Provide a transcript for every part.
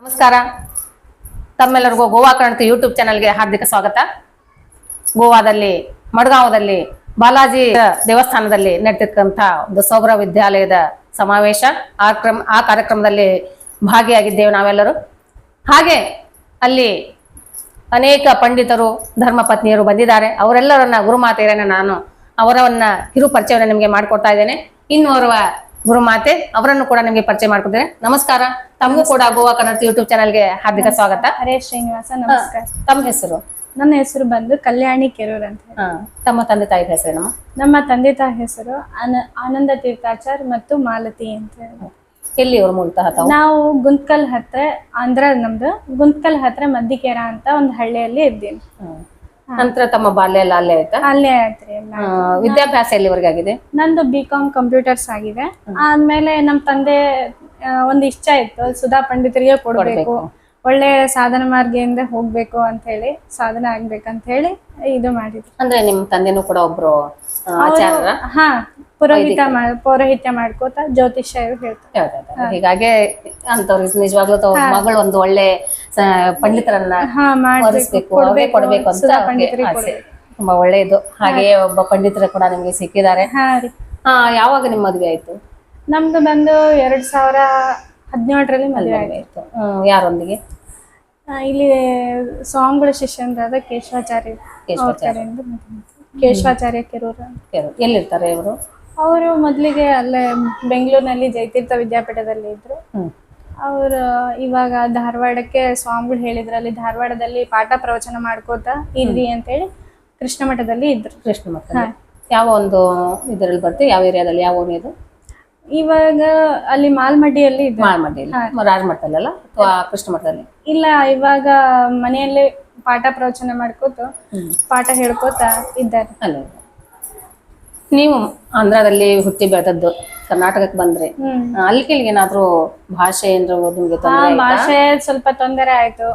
ನಮಸ್ಕಾರ. ತಮ್ಮೆಲ್ಲರಿಗೂ ಗೋವಾ ಕ್ರಾಂತಿ ಯೂಟ್ಯೂಬ್ ಚಾನಲ್ಗೆ ಹಾರ್ದಿಕ ಸ್ವಾಗತ. ಗೋವಾದಲ್ಲಿ, ಮಡ್ಗಾಂವದಲ್ಲಿ ಬಾಲಾಜಿ ದೇವಸ್ಥಾನದಲ್ಲಿ ನಡೆದಿರ್ತಕ್ಕಂಥ ಒಂದು ಸೌರ ವಿದ್ಯಾಲಯದ ಸಮಾವೇಶ. ಆ ಕ್ರಮ, ಆ ಕಾರ್ಯಕ್ರಮದಲ್ಲಿ ಭಾಗಿಯಾಗಿದ್ದೇವೆ ನಾವೆಲ್ಲರೂ. ಹಾಗೆ ಅಲ್ಲಿ ಅನೇಕ ಪಂಡಿತರು, ಧರ್ಮಪತ್ನಿಯರು ಬಂದಿದ್ದಾರೆ. ಅವರೆಲ್ಲರನ್ನ ಗುರುಮಾತೆಯರನ್ನ ನಾನು ಅವರವನ್ನ ಕಿರು ಪರಿಚಯವನ್ನು ನಿಮಗೆ ಮಾಡಿಕೊಡ್ತಾ ಇದ್ದೇನೆ. ಇನ್ನು ಓರ್ವ ಗುರುಮಾತೆ ಅವರನ್ನು ಕೂಡ ನಿಮಗೆ ಪರಿಚಯ ಮಾಡ್ಕೊಡ್ತೇನೆ. ನಮಸ್ಕಾರ. ತಮಗೂ ಕೂಡ ಗೋವಾ ಕನ್ನಡ ಯೂಟ್ಯೂಬ್ ಚಾನಲ್ಗೆ ಹಾರ್ದಿಕ ಸ್ವಾಗತ. ಹರೇ ಶ್ರೀನಿವಾಸ ನಮಸ್ಕಾರ. ತಮ್ಮ ಹೆಸರು? ನನ್ನ ಹೆಸರು ಬಂದು ಕಲ್ಯಾಣಿ ಕೆರೂರ್ ಅಂತ. ಹಾ, ತಮ್ಮ ತಂದೆ ತಾಯಿ ಹೆಸರು ನಮ್ಮ ತಂದೆ ತಾಯಿ ಹೆಸರು ಆನ- ಆನಂದ ತೀರ್ಥಾಚಾರ್ ಮತ್ತು ಮಾಲತಿ ಅಂತ ಹೇಳಿ. ಎಲ್ಲಿ ಅವ್ರು ಮೂಲತಃ ತಾವು? ನಾವು ಗುಂತ್ಕಲ್ ಹತ್ರ ಅಂದ್ರ ನಮ್ದು. ಗುಂತ್ಕಲ್ ಹತ್ರ ಮದ್ದಿಕೇರ ಅಂತ ಒಂದು ಹಳ್ಳಿಯಲ್ಲಿ ಇದ್ದೀನಿ ಹ್ಮ್. ನಂತರ ತಮ್ಮ ಬಾಲ್ಯ ಎಲ್ಲ ಅಲ್ಲೇ ಆಯ್ತಾ? ಅಲ್ಲೇ ಆಯ್ತ್ರಿ ಎಲ್ಲ ವಿದ್ಯಾಭ್ಯಾಸ ಎಲ್ಲಿವರೆಗೆ ಆಗಿದೆ ನಂದು ಬಿ ಕಾಮ್ ಕಂಪ್ಯೂಟರ್ಸ್ ಆಗಿದೆ ಆದ್ಮೇಲೆ ನಮ್ ತಂದೆ ಆ, ಒಂದು ಇಷ್ಟ ಇತ್ತು ಸುಧಾ ಪಂಡಿತರಿಗೆ ಕೊಡ್ಬೇಕು. ಒಳ್ಳೆ ಸಾಧನ ಮಾರ್ಗದಿಂದ ಹೋಗ್ಬೇಕು ಅಂತ ಹೇಳಿ ಸಾಧನ ಆಗ್ಬೇಕಂತ ಹೇಳಿ ಇದು ಮಾಡಿದ್ರು. ಅಂದ್ರೆ ನಿಮ್ ತಂದೆನೂ ಕೂಡ ಒಬ್ರು ಹಾ ಪುರೋಹಿತ ಮಾಡ್ ಪೌರೋಹಿತ್ಯ ಮಾಡ್ಕೋತ ಜ್ಯೋತಿಷ್ಯ ಹೇಳ್ತಾರೆ. ಹೀಗಾಗಿ ಅಂತವ್ರಿಗೆ ನಿಜವಾಗ್ಲೂ ತಮ್ಮ ಮಗಳು ಒಂದು ಒಳ್ಳೆ ಪಂಡಿತರನ್ನ ಕೊಡ್ಬೇಕು ಅಂತ ತುಂಬಾ ಒಳ್ಳೆಯದು. ಹಾಗೆಯೇ ಒಬ್ಬ ಪಂಡಿತರು ಕೂಡ ನಿಮ್ಗೆ ಸಿಕ್ಕಿದ್ದಾರೆ. ಯಾವಾಗ ನಿಮ್ ಮದ್ವೆ ಆಯ್ತು? ನಮ್ದು ಬಂದು ಎರಡ್ ಸಾವಿರ ಹದಿನೇಳರಲ್ಲಿ ಮದುವೆ ಆಗಿತ್ತು ಆಯ್ತು. ಯಾರೊಂದಿಗೆ? ಇಲ್ಲಿ ಸ್ವಾಮಿಗಳ ಶಿಷ್ಯಂದ್ರಾದ ಕೇಶವಾಚಾರ್ಯ ಆಯ್ತು. ಕೇಶವಾಚಾರ್ಯ ಕೆರೂರ? ಎಲ್ಲಿರ್ತಾರೆ ಇವರು? ಅವರು ಮೊದಲಿಗೆ ಅಲ್ಲೇ ಬೆಂಗಳೂರಿನಲ್ಲಿ ಜಯತೀರ್ಥ ವಿದ್ಯಾಪೀಠದಲ್ಲಿ ಇದ್ರು. ಅವರು ಇವಾಗ ಧಾರವಾಡಕ್ಕೆ ಸ್ವಾಮಿಗಳು ಹೇಳಿದ್ರಲ್ಲಿ ಧಾರವಾಡದಲ್ಲಿ ಪಾಠ ಪ್ರವಚನ ಮಾಡ್ಕೋತ ಇರ್ರಿ ಅಂತೇಳಿ ಕೃಷ್ಣ ಮಠದಲ್ಲಿ ಇದ್ರು. ಕೃಷ್ಣ ಮಠ ಯಾವ ಒಂದು ಇದರಲ್ಲಿ ಬರುತ್ತೆ ಯಾವ ಏರಿಯಾದಲ್ಲಿ? ಯಾವ ಇದು? ಇವಾಗ ಅಲ್ಲಿ ಮಾಲ್ಮಡ್ಡಿಯಲ್ಲಿ ರಾಜಮಠದಲ್ಲ ಅಥವಾ ಕೃಷ್ಣ ಮಠದಲ್ಲಿ? ಇಲ್ಲ ಇವಾಗ ಮನೆಯಲ್ಲೇ ಪಾಠ ಪ್ರವಚನ ಮಾಡ್ಕೋತ ಪಾಠ ಹೇಳ್ಕೋತ ಇದ್ದಾರೆ. ಅಲ್ಲ. ನೀವು ಆಂಧ್ರದಲ್ಲಿ ಹುಟ್ಟಿ ಬೆಳೆದದ್ದು ಕರ್ನಾಟಕಕ್ಕೆ ಬಂದ್ರೆ ಹ್ಮ್. ಆ, ಅಲ್ಲಿ ಕೆಳಗೆ ಏನಾದ್ರೂ ಭಾಷೆ ಏನಾದ್ರು ನಿಮ್ಗೆ ಆ ತೊಂದ್ರೆ ಭಾಷೆ ಸ್ವಲ್ಪ ತೊಂದರೆ ಆಯ್ತು.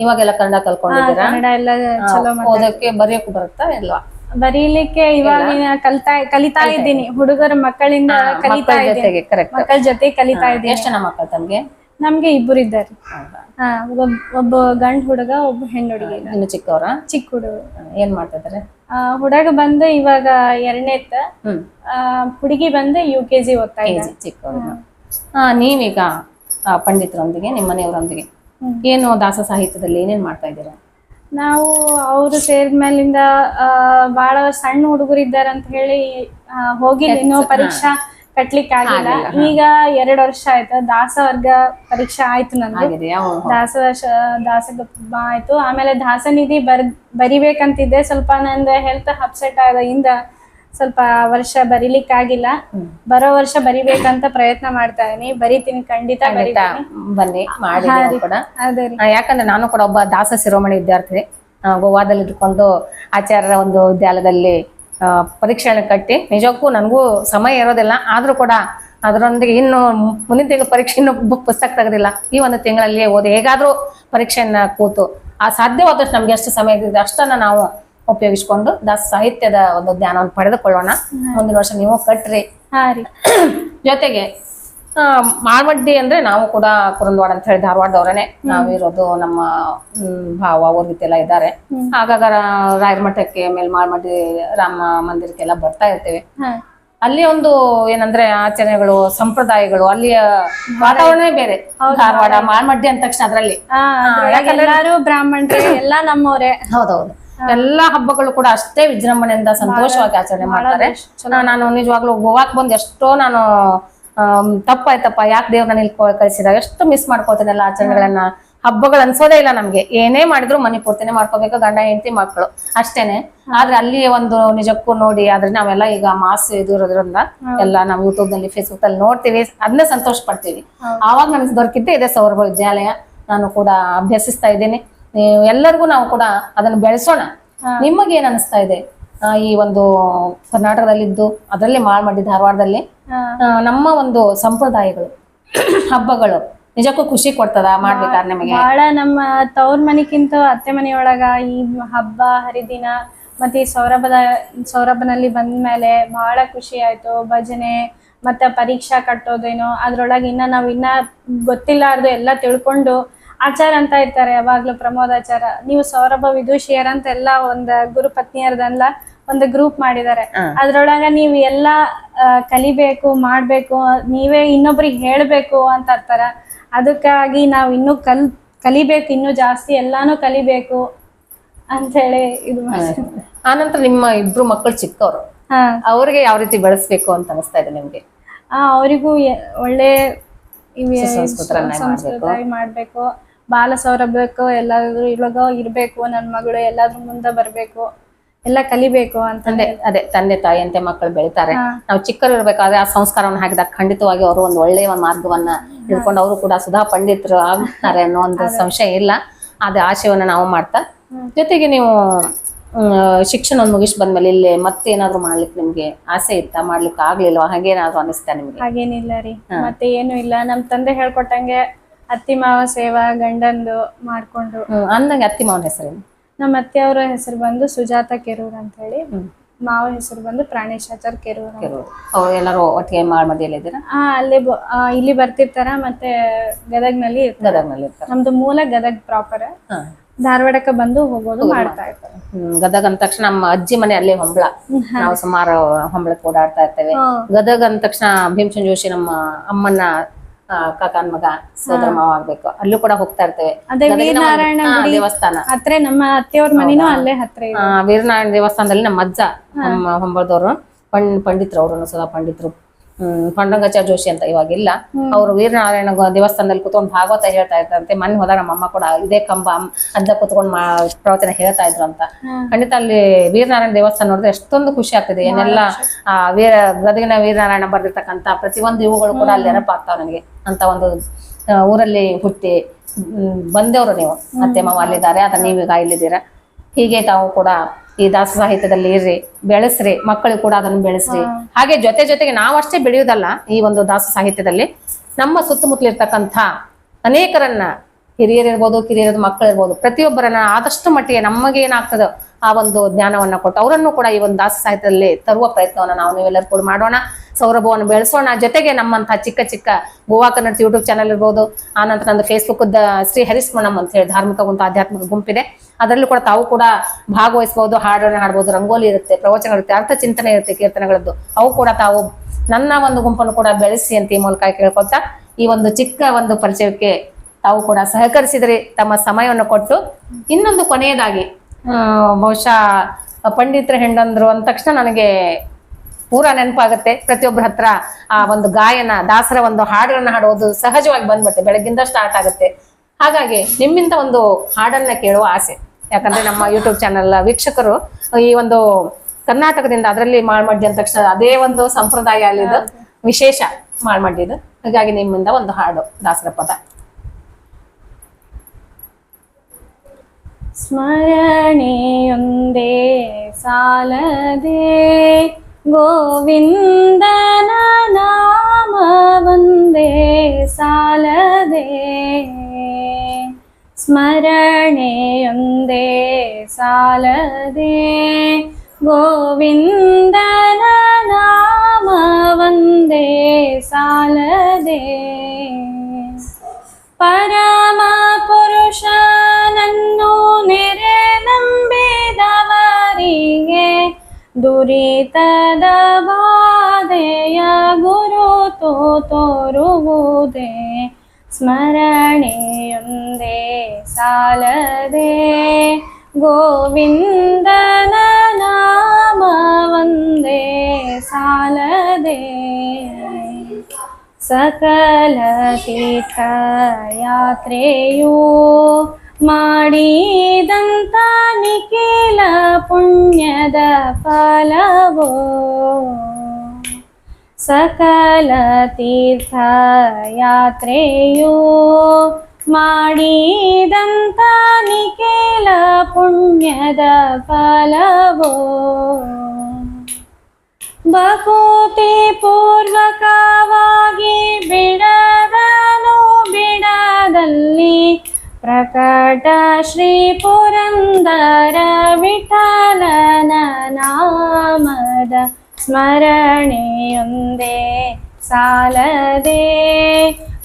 ಇವಾಗೆಲ್ಲ ಕನ್ನಡ ಕಲ್ಕೊಂಡಿದ್ದೀರಾ ಕನ್ನಡ ಎಲ್ಲ ಚಲೋ ಓದಕ್ಕೆ ಬರೆಯೋಕೆ ಬರುತ್ತಾ ಇಲ್ವಾ? ಬರೀಲಿಕ್ಕೆ ಇವಾಗ ಕಲಿತಾ ಕಲಿತಾ ಇದ್ದೀನಿ. ಹುಡುಗರ ಮಕ್ಕಳಿಂದ ಕಲಿತಾ ಇದ್ದೀನಿ. ಮಕ್ಕಳ ಜೊತೆ ಕಲಿತಾ ಇದ್ದೀನಿ. ಎಷ್ಟು ಜನ ಮಕ್ಕಳು ತಮ್ಗೆ? ನಮ್ಗೆ ಇಬ್ಬರು ಇದ್ದಾರೆ. ಒಬ್ಬ ಗಂಡ್ ಹುಡುಗ ಒಬ್ಬ ಹೆಣ್ಣು ಹುಡುಗಿ. ಇನ್ನು ಚಿಕ್ಕವರ? ಚಿಕ್ಕ ಹುಡುಗ. ಏನ್ ಮಾಡ್ತಾ ಇದಾರೆ? ಆ, ಹುಡುಗ ಬಂದು ಇವಾಗ ಎರಡನೇ ಹುಡುಗಿ ಬಂದು ಯು ಕೆ ಜಿ ಓದ್ತಾ ಇದ್ದಾರೆ ಚಿಕ್ಕವರು. ಹಾ ನೀವೀಗ ಪಂಡಿತರೊಂದಿಗೆ ನಿಮ್ಮ ಮನೆಯವರೊಂದಿಗೆ ಏನು ದಾಸ ಸಾಹಿತ್ಯದಲ್ಲಿ ಏನೇನ್ ಮಾಡ್ತಾ ಇದ್ದೀರಾ? ನಾವು ಅವರು ಸೇರಿದ್ಮೇಲಿಂದ ಬಹಳ ಸಣ್ಣ ಹುಡುಗರು ಇದ್ದಾರೆ ಅಂತ ಹೇಳಿ ಹೋಗಿ ಇನ್ನೂ ಪರೀಕ್ಷಾ ಕಟ್ಲಿಕ್ಕೆ ಆಗಿಲ್ಲ. ಈಗ ಎರಡು ವರ್ಷ ಆಯ್ತು. ದಾಸ ವರ್ಗ ಪರೀಕ್ಷೆ ಆಯ್ತು ನನ್ಗೆ ದಾಸ ವರ್ಷ ದಾಸ ದಾಸ ಆಯ್ತು. ಆಮೇಲೆ ದಾಸನಿಧಿ ಬರ್ ಬರಿಬೇಕಂತಿದ್ದೆ. ಸ್ವಲ್ಪ ನಂದು ಹೆಲ್ತ್ ಅಪ್ಸೆಟ್ ಆಗೋದ್ರಿಂದ ಸ್ವಲ್ಪ ವರ್ಷ ಬರಿಲಿಕ್ಕೆ ಆಗಿಲ್ಲ ಬರೋ ವರ್ಷ ಬರಿಬೇಕಂತ ಪ್ರಯತ್ನ ಮಾಡ್ತಾ ಇದೀನಿ. ಬರಿತೀನಿ ಖಂಡಿತ ಬರಿತೀನಿ. ಬನ್ನಿ ಮಾಡಿ ನೀವು ಕೂಡ. ಅದೇ ರೀ. ಆ, ಯಾಕಂದ್ರೆ ನಾನು ಕೂಡ ಒಬ್ಬ ದಾಸ ಶಿರೋಮಣಿ ವಿದ್ಯಾರ್ಥಿ ಆ, ಗೋವಾದಲ್ಲಿ ಇದ್ಕೊಂಡು ಆಚಾರ್ಯರ ಒಂದು ವಿದ್ಯಾಲಯದಲ್ಲಿ ಆ, ಪರೀಕ್ಷೆಯನ್ನು ಕಟ್ಟಿ ನಿಜಕ್ಕೂ ನನಗೂ ಸಮಯ ಇರೋದಿಲ್ಲ. ಆದ್ರೂ ಕೂಡ ಅದರೊಂದಿಗೆ ಇನ್ನು ಮುಂದಿನ ತಿಂಗಳು ಪರೀಕ್ಷೆ ಇನ್ನು ಪುಸ್ತಕ ತೆಗೆದಿಲ್ಲ. ಈ ಒಂದು ತಿಂಗಳಲ್ಲಿ ಓದಿ ಹೇಗಾದ್ರೂ ಪರೀಕ್ಷೆಯನ್ನ ಕೂತು ಆ ಸಾಧ್ಯವಾದಷ್ಟು ನಮ್ಗೆ ಎಷ್ಟು ಸಮಯ ಇದೆ ಅಷ್ಟನ್ನ ನಾವು ಉಪಯೋಗಿಸ್ಕೊಂಡು ದಾಸ ಸಾಹಿತ್ಯದ ಒಂದು ಜ್ಞಾನವನ್ನು ಪಡೆದುಕೊಳ್ಳೋಣ. ಮುಂದಿನ ವರ್ಷ ನೀವು ಕಟ್ರಿ. ಜೊತೆಗೆ ಆ, ಮಾಳ್ಮಡ್ಡಿ ಅಂದ್ರೆ ನಾವು ಕೂಡ ಕುರುಂದವಾಡ ಅಂತ ಹೇಳಿ ಧಾರವಾಡದವರೇ ನಾವಿರೋದು ನಮ್ಮ ಭಾವ ಎಲ್ಲ ಇದ್ದಾರೆ. ಆಗಾಗ ರಾಯರ ಮಠಕ್ಕೆ ಆಮೇಲೆ ಮಾಳ್ಮಡ್ಡಿ ರಾಮ ಮಂದಿರಕ್ಕೆಲ್ಲ ಬರ್ತಾ ಇರ್ತೇವೆ. ಅಲ್ಲಿ ಒಂದು ಏನಂದ್ರೆ ಆಚರಣೆಗಳು ಸಂಪ್ರದಾಯಗಳು ಅಲ್ಲಿಯ ವಾತಾವರಣವೇ ಬೇರೆ. ಧಾರವಾಡ ಮಾರ್ಮಡ್ಡಿ ಅಂದ ತಕ್ಷಣ ಅದ್ರಲ್ಲಿ. ಬ್ರಾಹ್ಮಣರೇ ಎಲ್ಲಾ ನಮ್ಮವರೇ. ಹೌದೌದು. ಎಲ್ಲಾ ಹಬ್ಬಗಳು ಕೂಡ ಅಷ್ಟೇ ವಿಜೃಂಭಣೆಯಿಂದ ಸಂತೋಷವಾಗಿ ಆಚರಣೆ ಮಾಡ್ತಾರೆ. ನಾನು ನಿಜವಾಗ್ಲೂ ಗೋವಾಕ್ ಬಂದ್ ಎಷ್ಟೋ ನಾನು ತಪ್ಪಾಯ್ತಪ್ಪ ಯಾಕೆ ದೇವ್ರನ್ನ ಇಲ್ಲಿ ಕಳಿಸಿದಾಗ ಕಳ್ಸಿದ ಎಷ್ಟು ಮಿಸ್ ಮಾಡ್ಕೋತೀನಿ ಎಲ್ಲ ಆಚರಣೆಗಳನ್ನ ಹಬ್ಬಗಳು ಅನ್ಸೋದೇ ಇಲ್ಲ ನಮ್ಗೆ. ಏನೇ ಮಾಡಿದ್ರು ಮನೆ ಪೂರ್ತಿನೇ ಮಾಡ್ಕೋಬೇಕು ಗಂಡ ಹೆಂಡತಿ ಮಕ್ಕಳು ಅಷ್ಟೇನೆ. ಆದ್ರೆ ಅಲ್ಲಿ ಒಂದು ನಿಜಕ್ಕೂ ನೋಡಿ ಆದ್ರೆ ನಾವೆಲ್ಲ ಈಗ ಮಾಸ್ ಇದು ಇರೋದ್ರಿಂದ ಎಲ್ಲ ನಾವು ಯೂಟ್ಯೂಬ್ನಲ್ಲಿ ಫೇಸ್ಬುಕ್ ಅಲ್ಲಿ ನೋಡ್ತೀವಿ ಅದನ್ನೇ ಸಂತೋಷ ಪಡ್ತೀವಿ. ಆವಾಗ ನಮ್ಗೆ ದೊರಕಿದ್ದೆ ಇದೆ ಸೌರಭ ವಿದ್ಯಾಲಯ. ನಾನು ಕೂಡ ಅಭ್ಯಸಿಸ್ತಾ ಇದ್ದೀನಿ. ಎಲ್ಲರಿಗೂ ನಾವು ಕೂಡ ಅದನ್ನು ಬೆಳೆಸೋಣ. ನಿಮಗೆ ಏನ್ ಅನಿಸ್ತಾ ಇದೆ? ಈ ಒಂದು ಕರ್ನಾಟಕದಲ್ಲಿದ್ದು ಅದರಲ್ಲಿ ಮಾಡಿ ಧಾರವಾಡದಲ್ಲಿ ನಮ್ಮ ಒಂದು ಸಂಪ್ರದಾಯಗಳು ಹಬ್ಬಗಳು ನಿಜಕ್ಕೂ ಖುಷಿ ಕೊಡ್ತದ ಮಾಡ್ಬೇಕಾದ್ರೆ ನಿಮಗೆ? ಬಹಳ ನಮ್ಮ ತವ್ರ ಮನಿಕ್ಕಿಂತ ಅತ್ತೆ ಮನೆಯೊಳಗ ಈ ಹಬ್ಬ ಹರಿದಿನ ಮತ್ತೆ ಈ ಸೌರಭದ ಸೌರಭನಲ್ಲಿ ಬಂದ್ಮೇಲೆ ಬಹಳ ಖುಷಿ ಆಯ್ತು. ಭಜನೆ ಮತ್ತೆ ಪರೀಕ್ಷಾ ಕಟ್ಟೋದೇನೋ ಅದ್ರೊಳಗೆ ಇನ್ನ ನಾವ್ ಇನ್ನ ಗೊತ್ತಿಲ್ಲಾರ್ದು ಎಲ್ಲ ತಿಳ್ಕೊಂಡು ಆಚಾರ ಅಂತ ಇರ್ತಾರೆ ಯಾವಾಗ್ಲೂ ಪ್ರಮೋದಾಚಾರ ನೀವು ಸೌರಭ ವಿದುಷಿಯರ್ ಅಂತ ಎಲ್ಲ ಒಂದ್ ಗುರು ಪತ್ನಿಯರ್ದೆಲ್ಲ ಒಂದು ಗ್ರೂಪ್ ಮಾಡಿದ್ದಾರೆ. ಅದ್ರೊಳಗ ನೀವು ಎಲ್ಲ ಕಲಿಬೇಕು ಮಾಡ್ಬೇಕು ನೀವೇ ಇನ್ನೊಬ್ರಿಗೆ ಹೇಳ್ಬೇಕು ಅಂತ ಇರ್ತಾರ ಅದಕ್ಕಾಗಿ ನಾವ್ ಇನ್ನು ಕಲ್ ಕಲಿಬೇಕು ಇನ್ನು ಜಾಸ್ತಿ ಎಲ್ಲಾನು ಕಲಿಬೇಕು ಅಂತ ಹೇಳಿ ಇದು ಆನಂತರ ನಿಮ್ಮ ಇಬ್ರು ಮಕ್ಕಳು ಚಿಕ್ಕವರು. ಅವ್ರಿಗೆ ಯಾವ ರೀತಿ ಬೆಳೆಸ್ಬೇಕು ಅಂತ ಅನಿಸ್ತಾ ಇದೆ ನಿಮ್ಗೆ? ಆ, ಅವರಿಗೂ ಒಳ್ಳೆ ಮಾಡ್ಬೇಕು. ಬಾಲ ಸೌರಭ್ಯಕ್ಕೂ ಎಲ್ಲಾದ್ರೂ ಇವಾಗ ಇರ್ಬೇಕು ನನ್ ಮಗಳು ಎಲ್ಲಾದ್ರೂ ಮುಂದೆ ಬರ್ಬೇಕು ಎಲ್ಲ ಕಲಿಬೇಕು ಅಂತ ಅದೇ ತಂದೆ ತಾಯಿ ಅಂತೆ ಮಕ್ಕಳು ಬೆಳಿತಾರೆ. ನಾವು ಚಿಕ್ಕರು ಇರ್ಬೇಕಾದ್ರೆ ಆ ಸಂಸ್ಕಾರವನ್ನು ಹಾಕಿದಾಗ ಖಂಡಿತವಾಗಿ ಅವರು ಒಂದು ಒಳ್ಳೆಯ ಒಂದು ಮಾರ್ಗವನ್ನ ಹಿಡ್ಕೊಂಡು ಅವರು ಕೂಡ ಸುಧಾ ಪಂಡಿತರು ಆಗ್ತಾರೆ ಅನ್ನೋ ಒಂದು ಸಂಶಯ ಇಲ್ಲ. ಅದೇ ಆಶಯವನ್ನ ನಾವು ಮಾಡ್ತಾ ಜೊತೆಗೆ ನೀವು ಶಿಕ್ಷಣ ಮುಗಿಸಿ ಬಂದ್ಮೇಲೆ ಇಲ್ಲಿ ಮತ್ತೆ ಏನಾದ್ರು ಮಾಡ್ಲಿಕ್ಕೆ ನಿಮ್ಗೆ ಆಸೆ ಇತ್ತಾ? ಮಾಡ್ಲಿಕ್ಕೆ ಆಗ್ಲಿಲ್ವಾ? ಹಾಗೇನಾದ್ರು ಅನಿಸ್ತಾ ನಿಮ್ಗೆ? ಹಾಗೇನಿಲ್ಲ ರೀ. ಮತ್ತೆ ಏನು ಇಲ್ಲ. ನಮ್ ತಂದೆ ಹೇಳ್ಕೊಟ್ಟಂಗೆ ಅತ್ತಿ ಮಾವ ಸೇವಾ ಗಂಡಂದು ಮಾಡ್ಕೊಂಡು ಹ್ಮ್ ಅಂದಂಗೆ ಅತ್ತಿ ಮಾವನ ಹೆಸರೇನು? ನಮ್ಮ ಅತ್ತೆಯವರ ಹೆಸರು ಬಂದು ಸುಜಾತ ಕೆರೂರ್ ಅಂತ ಹೇಳಿ ಮಾವ ಹೆಸರು ಬಂದು ಪ್ರಾಣೇಶಾಚಾರ್ ಕೆರೂರ್ ಅಂತ. ಅವ್ರು ಎಲ್ಲರೂ ಒಟ್ಟಿಗೆ ಮಾಡಿದ್ರ ಇದ್ದೀರಾ? ಆ ಅಲ್ಲಿ ಬ- ಆ, ಇಲ್ಲಿ ಬರ್ತಿರ್ತಾರ ಮತ್ತೆ ಗದಗ್ನಲ್ಲಿ ಇರ್ತಾರ. ಗದಗ್ನಲ್ಲಿ ಇರ್ತಾರೆ. ನಮ್ದು ಮೂಲ ಗದಗ್ ಪ್ರಾಪರ್ ಹಾ. ಧಾರವಾಡಕ್ಕೆ ಬಂದು ಹೋಗೋದು ಮಾಡ್ತಾ ಇರ್ತಾರೆ. ಹ್ಮ್, ಗದಗ ಅಂದ ತಕ್ಷಣ ನಮ್ಮ ಅಜ್ಜಿ ಮನೆ ಅಲ್ಲೇ ಹೊಂಬಳ. ನಾವು ಸುಮಾರು ಹೊಂಬಳಕ್ಕೆ ಓಡಾಡ್ತಾ ಇರ್ತೇವೆ. ಗದಗ ಅಂದ ತಕ್ಷಣ ಭೀಮಸನ್ ಜೋಶಿ ನಮ್ಮ ಅಮ್ಮನ ಆ, ಕಾಕನ್ ಮಗ ಸೋದರ ಮಾವ ಆಗ್ಬೇಕು. ಅಲ್ಲೂ ಕೂಡ ಹೋಗ್ತಾ ಇರ್ತೇವೆ. ಅದೇ ವೀರನಾರಾಯಣ ದೇವಸ್ಥಾನ. ಹತ್ರ ನಮ್ಮ ಅತ್ತೆಯವ್ರ ಮನೇನು ಅಲ್ಲೇ ಹತ್ರ ವೀರನಾರಾಯಣ ದೇವಸ್ಥಾನದಲ್ಲಿ ನಮ್ಮ ಅಜ್ಜ ನಮ್ಮ ಹೊಂಬಳದವ್ರು ಪಂಡ್ ಪಂಡಿತರು ಅವರು ಸದಾ ಪಂಡಿತರು. ಹ್ಮ್ ಪಂಡಂಗಾಚಾರ್ಯ ಜೋಶಿ ಅಂತ ಇವಾಗಿಲ್ಲ. ಅವರು ವೀರನಾರಾಯಣ ದೇವಸ್ಥಾನದಲ್ಲಿ ಕುತ್ಕೊಂಡು ಭಾಗವತ ಹೇಳ್ತಾ ಇದ್ರಂತೆ. ಮನೆ ಹೋದಾಗ ನಮ್ಮಮ್ಮ ಕೂಡ ಇದೇ ಕಂಬ ಅದ್ದ ಕುತ್ಕೊಂಡು ಮಾ ಪ್ರವಚನ ಹೇಳ್ತಾ ಇದ್ರು ಅಂತ ಖಂಡಿತ ಅಲ್ಲಿ ವೀರನಾರಾಯಣ ದೇವಸ್ಥಾನ ನೋಡಿದ್ರೆ ಎಷ್ಟೊಂದು ಖುಷಿ ಆಗ್ತದೆ. ಏನೆಲ್ಲ ಆ ವೀರ ಗದಗಿನ ವೀರನಾರಾಯಣ ಬರ್ದಿರ್ತಕ್ಕಂತ ಪ್ರತಿಯೊಂದು ಇವುಗಳು ಕೂಡ ಅಲ್ಲಿ ನೆನಪಾಗ್ತಾವ ನನಗೆ. ಅಂತ ಒಂದು ಊರಲ್ಲಿ ಹುಟ್ಟಿ ಬಂದವರು ನೀವು. ಅತ್ತೆ ಮಾವ ಅಲ್ಲಿದ್ದಾರೆ. ಅದ ನೀವೀಗ ಇಲ್ಲಿದ್ದೀರಾ? ಹೀಗೆ ತಾವು ಕೂಡ ಈ ದಾಸ ಸಾಹಿತ್ಯದಲ್ಲಿ ಇರ್ರಿ ಬೆಳೆಸ್ರಿ ಮಕ್ಕಳು ಕೂಡ ಅದನ್ನು ಬೆಳೆಸ್ರಿ. ಹಾಗೆ ಜೊತೆ ಜೊತೆಗೆ ನಾವಷ್ಟೇ ಬೆಳೆಯುವುದಲ್ಲ ಈ ಒಂದು ದಾಸ ಸಾಹಿತ್ಯದಲ್ಲಿ ನಮ್ಮ ಸುತ್ತಮುತ್ತಲಿರ್ತಕ್ಕಂಥ ಅನೇಕರನ್ನ ಹಿರಿಯರಿರ್ಬೋದು ಕಿರಿಯರದ ಮಕ್ಕಳಿರ್ಬೋದು ಪ್ರತಿಯೊಬ್ಬರನ್ನ ಆದಷ್ಟು ಮಟ್ಟಿಗೆ ನಮಗೆ ಏನಾಗ್ತದೋ ಆ ಒಂದು ಜ್ಞಾನವನ್ನ ಕೊಟ್ಟು ಅವರನ್ನು ಕೂಡ ಈ ಒಂದು ದಾಸ ಸಾಹಿತ್ಯದಲ್ಲಿ ತರುವ ಪ್ರಯತ್ನವನ್ನು ನಾವು ನೀವೆಲ್ಲರೂ ಕೂಡ ಮಾಡೋಣ. ಸೌರಭವನ್ನು ಬೆಳೆಸೋಣ. ಜೊತೆಗೆ ನಮ್ಮಂತಹ ಚಿಕ್ಕ ಚಿಕ್ಕ ಗೋವಾ ಕನ್ನಡ ಯೂಟ್ಯೂಬ್ ಚಾನಲ್ ಇರ್ಬೋದು ಆನಂತರ ನಂದು ಫೇಸ್ಬುಕ್ ಶ್ರೀ ಹರಿಸ್ಮಣಂ ಅಂತ ಹೇಳಿ ಧಾರ್ಮಿಕ ಒಂದು ಆಧ್ಯಾತ್ಮಿಕ ಗುಂಪಿದೆ. ಅದರಲ್ಲೂ ಕೂಡ ತಾವು ಕೂಡ ಭಾಗವಹಿಸಬಹುದು ಹಾಡನ್ನು ಹಾಡ್ಬೋದು, ರಂಗೋಲಿ ಇರುತ್ತೆ, ಪ್ರವಚನ ಇರುತ್ತೆ, ಅರ್ಥ ಚಿಂತನೆ ಇರುತ್ತೆ ಕೀರ್ತನೆಗಳದ್ದು. ಅವು ಕೂಡ ತಾವು ನನ್ನ ಒಂದು ಗುಂಪನ್ನು ಕೂಡ ಬೆಳೆಸಿ ಅಂತ ಈ ಮೂಲಕ ಕೇಳ್ಕೊಳ್ತಾ ಈ ಒಂದು ಚಿಕ್ಕ ಒಂದು ಪರಿಚಯಕ್ಕೆ ತಾವು ಕೂಡ ಸಹಕರಿಸಿದ್ರಿ ತಮ್ಮ ಸಮಯವನ್ನು ಕೊಟ್ಟು ಇನ್ನೊಂದು ಕೊನೆಯದಾಗಿ ಬಹುಶಃ ಪಂಡಿತರ ಹೆಂಡಂದ್ರು ಅಂದ ತಕ್ಷಣ ನನಗೆ ಪೂರಾ ನೆನಪಾಗುತ್ತೆ. ಪ್ರತಿಯೊಬ್ಬರ ಹತ್ರ ಆ ಒಂದು ಗಾಯನ, ದಾಸರ ಒಂದು ಹಾಡುಗಳನ್ನ ಹಾಡೋದು ಸಹಜವಾಗಿ ಬಂದ್ಬಿಡುತ್ತೆ. ಬೆಳಗ್ಗಿಂದ ಸ್ಟಾರ್ಟ್ ಆಗುತ್ತೆ. ಹಾಗಾಗಿ ನಿಮ್ಮಿಂದ ಒಂದು ಹಾಡನ್ನ ಕೇಳುವ ಆಸೆ. ಯಾಕಂದ್ರೆ ನಮ್ಮ ಯೂಟ್ಯೂಬ್ ಚಾನೆಲ್ ವೀಕ್ಷಕರು ಈ ಒಂದು ಕರ್ನಾಟಕದಿಂದ ಅದರಲ್ಲಿ ಮಾಳ್ಮಡ್ಡಿ ಅಂದ ತಕ್ಷಣ ಅದೇ ಒಂದು ಸಂಪ್ರದಾಯ ಅಲ್ಲಿದ್ದು ವಿಶೇಷ ಮಾಳ್ಮಡ್ಡಿದು ಹಾಗಾಗಿ ನಿಮ್ಮಿಂದ ಒಂದು ಹಾಡು, ದಾಸರ ಪದ. ಸ್ಮರಣೆಯೊಂದೇ ಸಾಲದೆ ಗೋವಿಂದನ ನಾಮ ಒಂದೇ ಸಾಲದೆ ಸ್ಮರಣೆಯೊಂದೇ ಸಾಲದೆ ಗೋವಿಂದನ ನಾಮ ಒಂದೇ ಸಾಲದೆ ಪರಮ दुरितदवादेय गुरुतोरुदे स्मरणीयं सालदे गोविन्दनाम वन्दे सालदे। सकलतीर्थयात्रेयो ಮಾಡಿದಂತ ನಿಖಿಲ ಪುಣ್ಯದ ಫಲವೋ? ಸಕಲ ತೀರ್ಥ ಯಾತ್ರೆಯೋ ಮಾಡಿದಂತ ನಿಖಿಲ ಪುಣ್ಯದ ಫಲವೋ? ಬಹುತಿ ಪೂರ್ವಕವಾಗಿ ಬಿಡದನು ಬಿಡದಲ್ಲಿ ಪ್ರಕಟ ಶ್ರೀ ಪುರಂದರ ವಿಠಲನ ನಾಮದ ಸ್ಮರಣೆಯೊಂದೇ ಸಾಲದೆ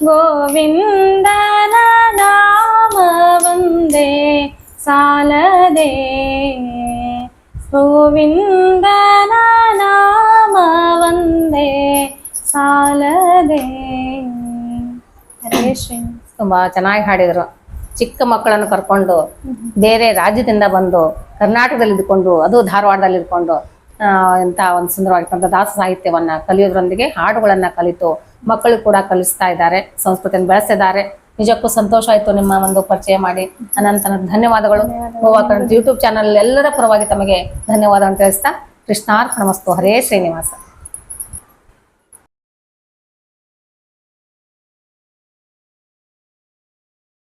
ಗೋವಿಂದನ ನಾಮ ಒಂದೇ ಸಾಲದೆ ಗೋವಿಂದನ ನಾಮ ಒಂದೇ ಸಾಲದೆ ಹರೇ ಶ್ರೀ ತುಂಬಾ ಚೆನ್ನಾಗಿ ಹಾಡಿದ್ರು. ಚಿಕ್ಕ ಮಕ್ಕಳನ್ನು ಕರ್ಕೊಂಡು ಬೇರೆ ರಾಜ್ಯದಿಂದ ಬಂದು ಕರ್ನಾಟಕದಲ್ಲಿ ಇದ್ಕೊಂಡು ಅದು ಧಾರವಾಡದಲ್ಲಿ ಇದ್ಕೊಂಡು ಆ, ಇಂಥ ಒಂದು ಸುಂದರವಾಗಿರ್ತಕ್ಕಂಥ ದಾಸ ಸಾಹಿತ್ಯವನ್ನ ಕಲಿಯೋದ್ರೊಂದಿಗೆ ಹಾಡುಗಳನ್ನ ಕಲಿತು ಮಕ್ಕಳು ಕೂಡ ಕಲಿಸ್ತಾ ಇದ್ದಾರೆ ಸಂಸ್ಕೃತಿಯನ್ನು ಬೆಳೆಸಿದ್ದಾರೆ. ನಿಜಕ್ಕೂ ಸಂತೋಷ ಆಯ್ತು ನಿಮ್ಮ ಒಂದು ಪರಿಚಯ ಮಾಡಿ. ಅನಂತ ಧನ್ಯವಾದಗಳು. ಗೋವಾ ಯೂಟ್ಯೂಬ್ ಚಾನಲ್ ಎಲ್ಲರ ಪರವಾಗಿ ತಮಗೆ ಧನ್ಯವಾದಗಳನ್ನು ತಿಳಿಸ್ತಾ ಕೃಷ್ಣಾರ್ಪಣಮಸ್ತು ಹರೇ ಶ್ರೀನಿವಾಸ.